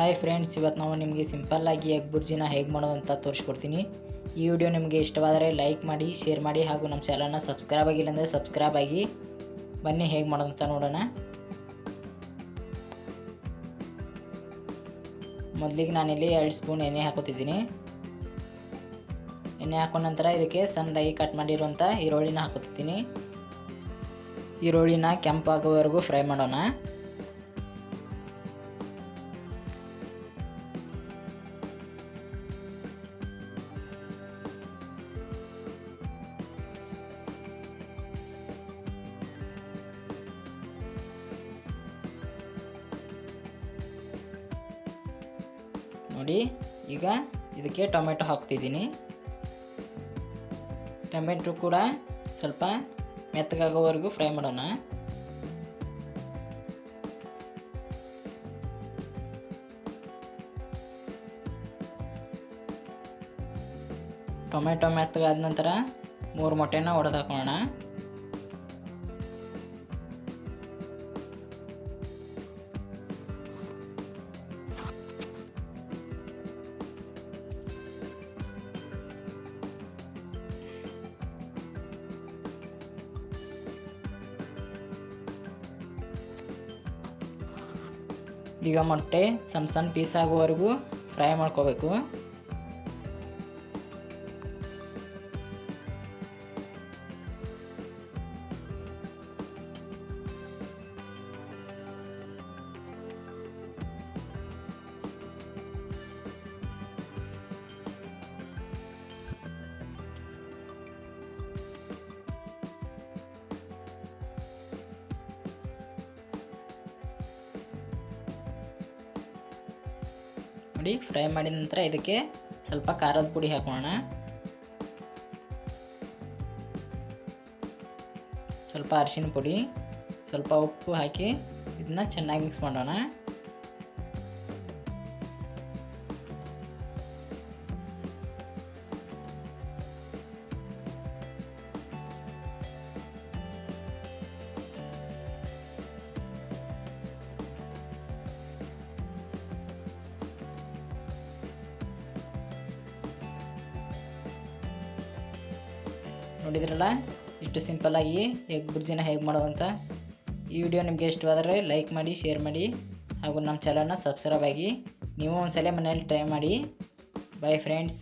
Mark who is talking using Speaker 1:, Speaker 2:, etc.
Speaker 1: Hi friends ಇವತ್ತು ನಾವು ನಿಮಗೆ ಸಿಂಪಲ್ಲಾಗಿ ಎಗ್ ಬುರ್ಜಿನ ಹೇಗೆ ಮಾಡೋದು ಅಂತ ತೋರಿಸ್ಕೊಡ್ತೀನಿ. ಈ ವಿಡಿಯೋ ನಿಮಗೆ ಇಷ್ಟವಾದರೆ ಲೈಕ್ ಮಾಡಿ ಶೇರ್ ಮಾಡಿ ಹಾಗೂ ನಮ್ಮ ಚಾನಲ್ನ ಸಬ್ಸ್ಕ್ರೈಬ್ ಆಗಿಲ್ಲ ಅಂದರೆ ಸಬ್ಸ್ಕ್ರೈಬ್ ಆಗಿ. ಬನ್ನಿ ಹೇಗೆ ಮಾಡೋದು ಅಂತ ನೋಡೋಣ. ಮೊದಲಿಗೆ ನಾನಿಲ್ಲಿ ಎರಡು ಸ್ಪೂನ್ ಎಣ್ಣೆ ಹಾಕೋತಿದ್ದೀನಿ ಎಣ್ಣೆ ಹಾಕೊಂಡ ನಂತರ ಇದಕ್ಕೆ ಸಣ್ಣದಾಗಿ ಕಟ್ ಮಾಡಿರುವಂಥ ಈರುಳ್ಳಿನ ಹಾಕೋತಿದ್ದೀನಿ ಈರುಳ್ಳಿನ ಕೆಂಪಾಗೋವರೆಗೂ ಫ್ರೈ ಮಾಡೋಣ. ನೋಡಿ. ಈಗ ಇದಕ್ಕೆ ಟೊಮೆಟೊ ಹಾಕ್ತಿದ್ದೀನಿ. ಟೊಮೆಟೊ ಕೂಡ ಸ್ವಲ್ಪ ಮೆತ್ತಗಾಗೋವರೆಗೂ ಫ್ರೈ ಮಾಡೋಣ. ಟೊಮೆಟೊ ಮೆತ್ತಗಾದ ನಂತರ ಮೂರು ಮೊಟ್ಟೆನ ಒಡೆದು ಹಾಕೋಣ ಈಗ ಮೊಟ್ಟೆ ಸಣ್ಣ ಸಣ್ಣ ಪೀಸ್ ಆಗುವವರೆಗೂ ಫ್ರೈ ಮಾಡ್ಕೋಬೇಕು. ನೋಡಿ, ಫ್ರೈ ಮಾಡಿದ ನಂತರ ಇದಕ್ಕೆ ಸ್ವಲ್ಪ ಖಾರದ ಪುಡಿ ಹಾಕೋಣ. ಸ್ವಲ್ಪ ಅರಿಶಿನ ಪುಡಿ, ಸ್ವಲ್ಪ ಉಪ್ಪು ಹಾಕಿ ಇದನ್ನ ಚೆನ್ನಾಗಿ ಮಿಕ್ಸ್ ಮಾಡೋಣ. ನೋಡಿದ್ರಲ್ಲ? ಇಷ್ಟು ಸಿಂಪಲ್ಲಾಗಿ ಎಗ್ ಬುರ್ಜಿನ ಹೇಗೆ ಮಾಡೋದಂತ ಈ ವಿಡಿಯೋ ನಿಮಗೆ ಇಷ್ಟವಾದರೆ ಲೈಕ್ ಮಾಡಿ ಶೇರ್ ಮಾಡಿ, ಹಾಗೂ ನಮ್ಮ ಚಾನಲ್ನ ಸಬ್ಸ್ಕ್ರೈಬ್ ಆಗಿ. ನೀವು ಒಂದ್ಸಲ ಮನೇಲಿ ಟ್ರೈ ಮಾಡಿ. Bye friends